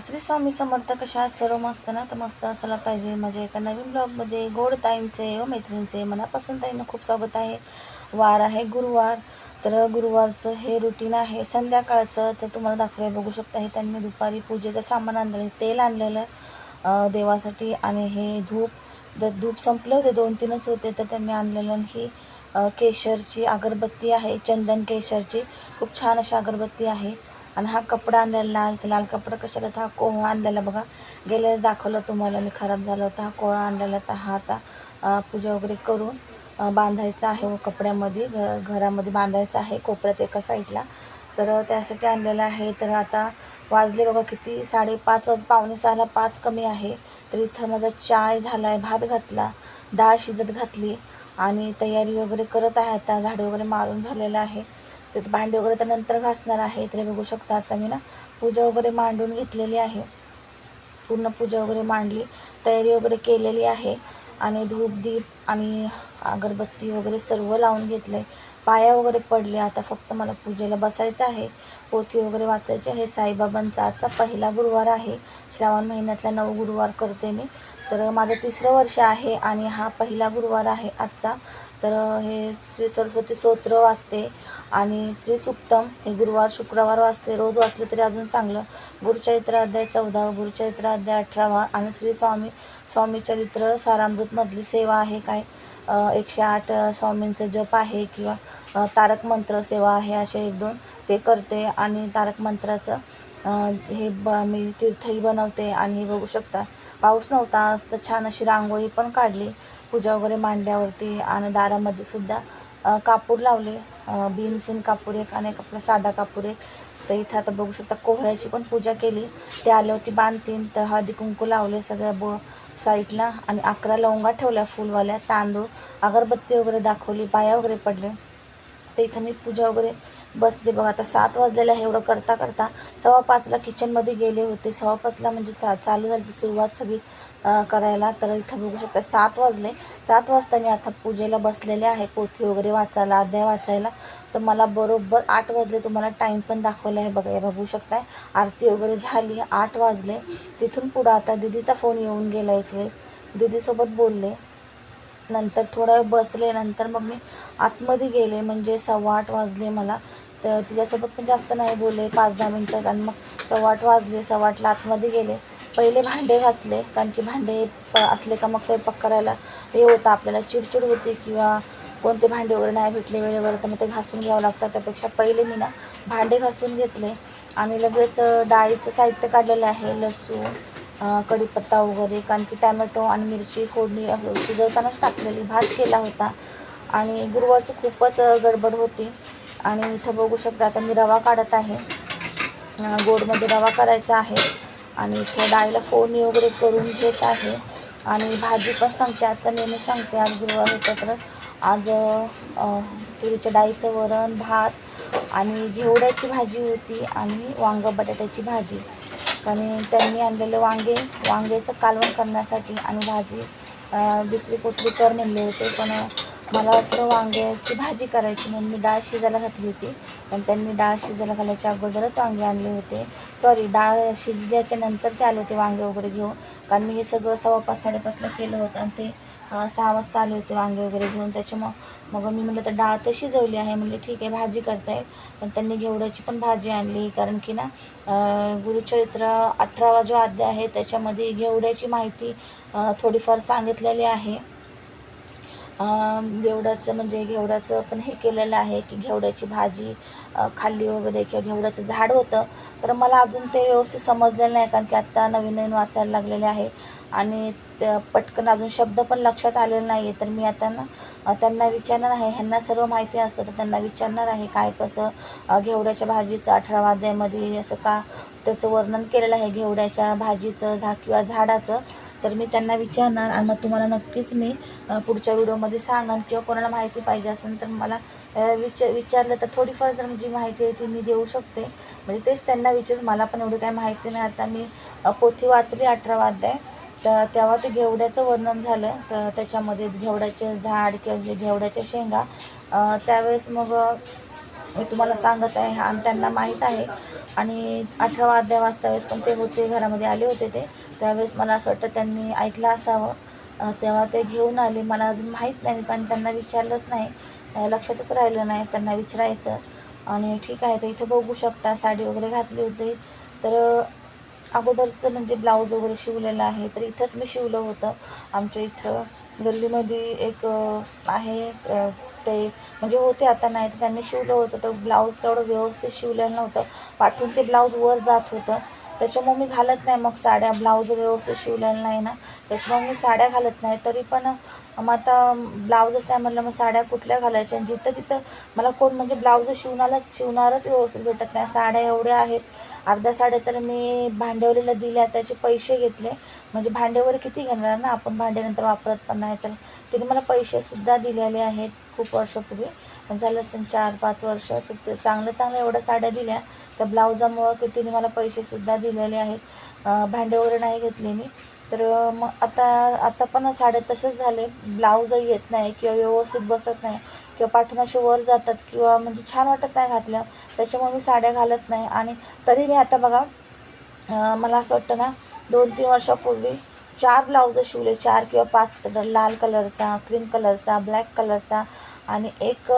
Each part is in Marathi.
श्री स्वामी समर्थ कशा सर्व मस्त ना तर मस्त असायला पाहिजे. माझ्या एका नवीन ब्लॉगमध्ये गोड ताईंचे व मैत्रिणींचे मनापासून ताईंना खूप स्वागत आहे. वार आहे गुरुवार तर गुरुवारचं हे रुटीन आहे. संध्याकाळचं तर तुम्हाला दाखवलं बघू शकता हे त्यांनी दुपारी पूजेचं सामान आणलेलं तेल आणलेलं आहे देवासाठी आणि हे धूप. द धूप संपले होते दोन तीनच होते तर त्यांनी आणलेलं आणि ही केशरची अगरबत्ती आहे चंदन केशरची. खूप छान अशी अगरबत्ती आहे. आणि हा कपडा आणलेला लाल ते लाल कपडा कशाला तर हा कोहळा आणलेला बघा. गेल्या दाखवलं तुम्हाला मी खराब झाला होता. हा कोहळा आणलेला तर हा आता पूजा वगैरे करून बांधायचा आहे व कपड्यामध्ये. घ घरामध्ये बांधायचा आहे कोपऱ्यात एका साईडला. तर त्यासाठी आणलेला आहे. तर आता वाजले बघा किती? साडेपाच वाज पावणे सहाला पाच कमी आहे. तर इथं माझा चाय झाला आहे भात घातला डाळ शिजत घातली. आणि तयारी वगैरे करत आहे आता. झाडे वगैरे मारून झालेलं आहे. तर भांडी वगैरे तर नंतर घासणार आहे तरी बघू शकता. आता मी ना पूजा वगैरे मांडून घेतलेली आहे. पूर्ण पूजा वगैरे मांडली तयारी वगैरे केलेली आहे. आणि धूप दीप आणि अगरबत्ती वगैरे सर्व लावून घेतले पाया वगैरे पडले आता फक्त मला पूजेला बसायचं आहे. पोथी वगैरे वाचायची आहे. साईबाबांचा आजचा पहिला गुरुवार आहे. श्रावण महिन्यातला नऊ गुरुवार करते मी. तर माझं तिसरं वर्ष आहे आणि हा पहिला गुरुवार आहे आजचा. तर हे श्री सरस्वती स्तोत्र वाचते आणि श्री सुक्तम हे गुरुवार शुक्रवार वाचते. रोज वाचले तरी अजून चांगलं. गुरुचरित्र अध्याय चौदावा गुरुचरित्र अध्याय अठरावा आणि श्री स्वामी स्वामी चरित्र सारामृतमधली सेवा आहे काय? एकशे आठ स्वामींचं जप आहे किंवा तारक मंत्र सेवा आहे असे एक दोन ते करते आणि तारक मंत्राचं हे ब मी तीर्थही बनवते आणि हे बघू शकता. पाऊस नव्हता आज तर छान अशी रांगोळी पण काढली. पूजा वगैरे मांडल्यावरती आणि दारामध्ये सुद्धा कापूर लावले. भीमसेन कापूर एक आणि एक आपला साधा कापूर एक. तर इथं आता बघू शकता कोहळ्याची पण पूजा केली. ते आल्यावरती बांधतीन तर हळदी कुंकू लावले सगळ्या बो साईडला आणि अकरा लवंगा ठेवल्या फुलवाल्या तांदूळ अगरबत्ती वगैरे दाखवली पाया वगैरे पडले. तर इथं मी पूजा वगैरे बसले बघा आता सात वाजलेलं आहे एवढं करता करता सव्वा पाचला किचनमध्ये गेले होते. सव्वा पाचला म्हणजे चा चालू झाली ती सुरुवात सगळी करायला. तर इथं बघू शकता सात वाजले. सात वाजता मी आता पूजेला बसलेले आहे पोथी वगैरे वाचायला अध्याय वाचायला. तर मला बरोबर आठ वाजले तुम्हाला टाईम पण दाखवला आहे बघा. बघू शकताय आरती वगैरे झाली आठ वाजले. तिथून पुढं आता दिदीचा फोन येऊन गेला एक वेळेस. दिदीसोबत बोलले. नंतर थोडा वेळ बसले नंतर मग मी आतमध्ये गेले म्हणजे सव्वा आठ वाजले मला. तर तिच्यासोबत पण जास्त नाही बोलले पाच दहा मिनटात आणि मग सव्वा आठ वाजले सव्वा आठला आतमध्ये गेले. पहिले भांडे घासले कारण की भांडे प असले का मग स्वयंपाक करायला हे होतं आपल्याला चिडचिड होते किंवा कोणते भांडे वगैरे नाही भेटले वेळेवर तर मग ते घासून घ्यावं लागतं. त्यापेक्षा पहिले मी ना भांडे घासून घेतले आणि लगेच डाळीचं साहित्य काढलेलं आहे लसूण कढीपत्ता वगैरे कारण की टॅमॅटो आणि मिरची फोडणी शिजवतानाच टाकलेली भात केला होता. आणि गुरुवारचं खूपच गडबड होती. आणि इथं बघू शकता आता मी रवा काढत आहे. गोडमध्ये रवा करायचा आहे. आणि इथं डाळीला फोडणी वगैरे करून घेत आहे. आणि भाजी पण सांगते आजचा नेहमी सांगते. आज गुरुवार होता तर आज तुरीच्या डाळीचं वरण भात आणि घेवड्याची भाजी होती आणि वांग बटाट्याची भाजी. आणि त्यांनी आणलेले वांगे वांग्याचं कालवण करण्यासाठी आणि भाजी. दुसरी कुठली तर नेले होते पण मला वाटलं वांग्याची भाजी करायची म्हणून मी डाळ शिजायला घातली होती. पण त्यांनी डाळ शिजायला घालायच्या अगोदरच वांगे आणले होते. सॉरी डाळ शिजल्याच्या नंतर ते आले होते वांगे वगैरे घेऊन. कारण मी हे सगळं सव्वा पाच साडेपाचला केलं होतं आणि ते सहा वाजता आले होते वांगे वगैरे घेऊन. त्याच्यामुळं मग मी म्हटलं तर डाळ तर शिजवली आहे. म्हणले ठीक आहे भाजी करताय. पण त्यांनी घेवड्याची पण भाजी आणली. कारण की ना गुरुचरित्र अठरावा जो अध्याय आहे. त्याच्यामध्ये घेवड्याची माहिती थोडीफार सांगितलेली आहे. घेवड्याचं म्हणजे घेवड्याचं पण हे केलेलं आहे की घेवड्याची भाजी खाल्ली वगैरे किंवा घेवड्याचं झाड होतं. तर मला अजून ते व्यवस्थित समजलेलं नाही कारण की आत्ता नवीन नवीन वाचायला लागलेले आहे. आणि पटकन अजून शब्द पण लक्षात आलेला नाही आहे तर मी आता ना त्यांना विचारणार आहे. ह्यांना सर्व माहिती असतं तर त्यांना विचारणार आहे काय कसं घेवड्याच्या भाजीचं अठरा वाद्यामध्ये असं का त्याचं वर्णन केलेलं आहे घेवड्याच्या भाजीचं झा किंवा झाडाचं. तर मी त्यांना विचारणार आणि मग तुम्हाला नक्कीच मी पुढच्या व्हिडिओमध्ये सांगन किंवा कोणाला माहिती पाहिजे असेल तर मला विच विचारलं तर थोडीफार जर जी माहिती आहे ती मी देऊ शकते. म्हणजे तेच त्यांना विचारून मला पण एवढी काही माहिती नाही. आता मी पोथी वाचली अठरावा अध्याय तर तेव्हा ते घेवड्याचं वर्णन झालं. तर त्याच्यामध्येच घेवड्याचे झाड किंवा जे घेवड्याच्या शेंगा त्यावेळेस मग मी तुम्हाला सांगत आहे आणि त्यांना माहीत आहे. आणि अठरा अध्याय वाजतावेळेस पण ते होते घरामध्ये आले होते ते. त्यावेळेस मला असं वाटतं त्यांनी ऐकलं असावं. तेव्हा ते घेऊन आले. मला अजून माहीत नाही कारण त्यांना विचारलंच नाही. लक्षातच राहिलं नाही त्यांना विचारायचं. आणि ठीक आहे तर इथं बघू शकता साडी वगैरे घातली होती. तर अगोदरचं म्हणजे ब्लाऊज वगैरे शिवलेलं आहे तर इथंच मी शिवलं होतं. आमच्या इथं गल्लीमध्ये एक आहे ते म्हणजे होते आता नाही तर त्यांनी शिवलं होतं. तर ब्लाऊज एवढं व्यवस्थित शिवलेलं नव्हतं. पाठवून ते ब्लाऊज वर जात होतं. त्याच्यामुळे मी घालत नाही मग साड्या. ब्लाऊज व्यवस्थित शिवलेलं नाही ना. त्याच्यामुळे मी साड्या घालत नाही. तरी पण मग आता ब्लाऊजच नाही म्हटलं मग साड्या कुठल्या घालायच्या? आणि जिथं जिथं मला कोण म्हणजे ब्लाऊज शिवणारच शिवणारच व्यवस्थित भेटत नाही. साड्या एवढ्या आहेत. अर्ध्या साड्या तर मी भांडेवरीला दिल्या त्याचे पैसे घेतले. म्हणजे भांडेवर किती घेणार ना आपण? भांड्यानंतर वापरत पण नाही. तर तिने मला पैसेसुद्धा दिलेले आहेत खूप वर्षापूर्वी. म्हणजे झालं असेल चार पाच वर्ष. तर ते चांगल्या चांगल्या एवढ्या साड्या दिल्या. त्या ब्लाऊजामुळं की तिने मला पैसेसुद्धा दिलेले आहेत. अं, भांडे वगैरे नाही घेतले मी. तर मग आता आता पण साड्या तसेच झाले. ब्लाऊज येत नाही किंवा व्यवस्थित बसत नाही किंवा पाठून असे वर जातात किंवा म्हणजे छान वाटत नाही घातल्या त्याच्यामुळे मी साड्या घालत नाही. आणि तरी मी आता बघा मला असं वाटतं ना दोन तीन वर्षापूर्वी चार ब्लाऊज शिवले. चार किंवा पाच लाल कलरचा क्रीम कलरचा ब्लॅक कलरचा आणि एक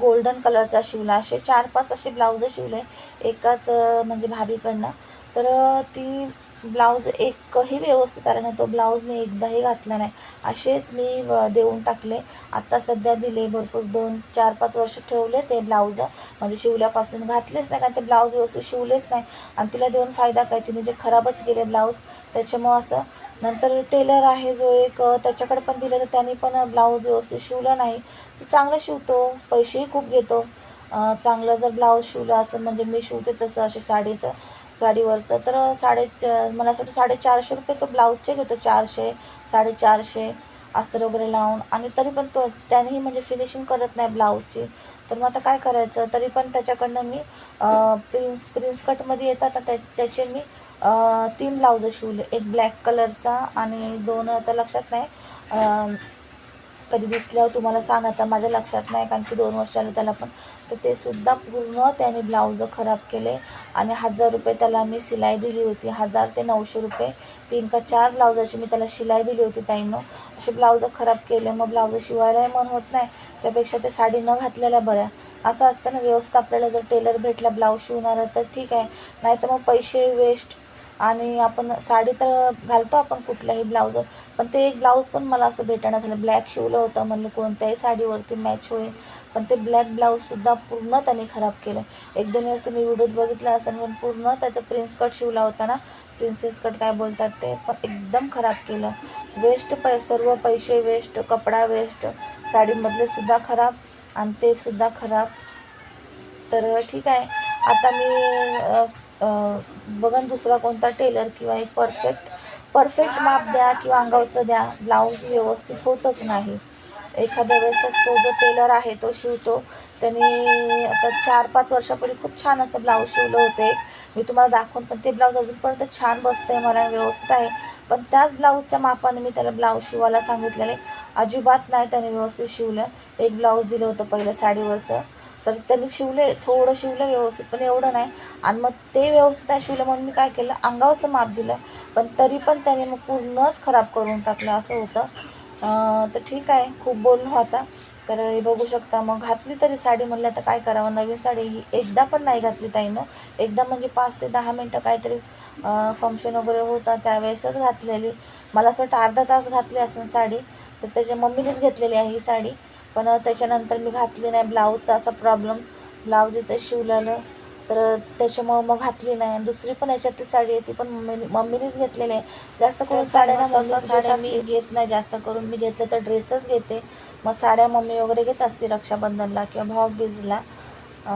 गोल्डन कलरचा शिवला. असे चार पाच असे ब्लाऊज शिवले एकाच म्हणजे भाभीकडनं. तर ती ब्लाऊज एकही व्यवस्थित आला नाही. तो ब्लाऊज मी एकदाही घातला नाही. असेच मी देऊन टाकले. आत्ता सध्या दिले भरपूर दोन चार पाच वर्ष ठेवले ते ब्लाऊज. म्हणजे शिवल्यापासून घातलेच नाही कारण ते ब्लाऊज व्यवस्थित शिवलेच नाही. आणि तिला देऊन फायदा काय? तिने जे खराबच गेले ब्लाऊज त्याच्यामुळं असं. नंतर टेलर आहे जो एक त्याच्याकडे पण दिलं तर त्याने पण ब्लाऊज व्यवस्थित शिवलं नाही. तो चांगलं शिवतो पैसेही खूप घेतो. चांगलं जर ब्लाऊज शिवलं असं म्हणजे मी शिवते तसं असे साडीचं. साडीवरचं. तर साडे मला असं वाटतं साडेचारशे रुपये तो ब्लाऊजचे घेतो चारशे साडेचारशे अस्तर वगैरे लावून. आणि तरी पण तो त्यानेही म्हणजे फिनिशिंग करत नाही ब्लाऊजची. तर मग आता काय करायचं? तरी पण त्याच्याकडनं मी प्रिन्स प्रिन्स कटमध्ये येतात. ना त्या त्याचे मी तीन ब्लाऊज शिवले. एक ब्लॅक कलरचा आणि दोन आता लक्षात नाही. कधी दिसल्यावर तुम्हाला सांग आता माझ्या लक्षात नाही कारण की दोन वर्ष आले त्याला पण. तर ते सुद्धा पूर्ण त्याने ब्लाऊज खराब केले आणि हजार रुपये त्याला मी शिलाई दिली होती. हजार ते नऊशे रुपये तीन का चार ब्लाऊजाची मी त्याला शिलाई दिली होती ताईनं. असे ब्लाऊज खराब केले मग ब्लाऊज शिवायलाही मन होत नाही. त्यापेक्षा ते साडी न घातलेल्या बऱ्या. असं असतं ना व्यवस्थित आपल्याला जर टेलर भेटला ब्लाऊज शिवणारा तर ठीक आहे. नाही तर मग पैसे वेस्ट आणि आपण साडी तर घालतो आपण कुठल्याही ब्लाऊजवर पण ते एक ब्लाऊज पण मला असं भेटण्यात झालं. ब्लॅक शिवलं होतं म्हणलं कोणत्याही साडीवरती मॅच होईल. पण ते ब्लॅक ब्लाऊजसुद्धा पूर्ण त्याने खराब केलं. एक दोन वेळेस तुम्ही व्हिडिओत बघितलं असेल पण पूर्ण त्याचं प्रिन्स कट शिवला होता ना? प्रिन्सेस कट काय बोलतात ते? पण एकदम खराब केलं. वेस्ट पै सर्व पैसे वेस्ट कपडा वेस्ट साडीमधले सुद्धा खराब आणि ते सुद्धा खराब. तर ठीक आहे. आता मी बघन दुसरा कोणता टेलर किंवा एक परफेक्ट परफेक्ट माप द्या किंवा अंगावचं द्या. ब्लाऊज व्यवस्थित होतच नाही. एखाद्या वेळेसच तो जो टेलर आहे तो शिवतो. त्यांनी आता चार पाच वर्षापूर्वी खूप छान असं ब्लाऊज शिवलं होतं एक. मी तुम्हाला दाखवून पण ते ब्लाऊज अजूनपर्यंत छान बसतं आहे मला व्यवस्थित आहे. पण त्याच ब्लाऊजच्या मापाने मी त्याला ब्लाऊज शिवायला सांगितलेले अजिबात नाही त्याने व्यवस्थित शिवलं. एक ब्लाऊज दिलं होतं पहिलं साडीवरचं. तर त्यांनी शिवले थोडं शिवलं व्यवस्थित पण एवढं नाही. आणि मग ते व्यवस्थित नाही शिवलं म्हणून मी काय केलं? अंगावरचं माप दिलं. पण तरी पण त्याने मग पूर्णच खराब करून टाकलं असं होतं. तर ठीक आहे. खूप बोललो आता. तर हे बघू शकता मग घातली तरी साडी म्हणलं तर काय करावं? नवीन साडी ही एकदा पण नाही घातली ताईनं. एकदा म्हणजे पाच ते दहा मिनटं काहीतरी फंक्शन वगैरे होता त्यावेळेसच घातलेली. मला असं वाटतं अर्धा तास घातली असेल साडी. तर त्याच्या मम्मीनेच घेतलेली आहे ही साडी. पण त्याच्यानंतर मी घातली नाही. ब्लाऊजचा असा प्रॉब्लेम ब्लाऊज इथं शिवलेलं. तर त्याच्यामुळं मग घातली नाही. दुसरी पण याच्यातली साडी आहे ती पण मम्मीने मम्मीनेच घेतलेली आहे. जास्त करून साड्या साड्या मी घेत नाही. जास्त करून मी घेतलं तर ड्रेसच घेते. मग साड्या मम्मी वगैरे घेत असते रक्षाबंधनला किंवा भाऊबीजला.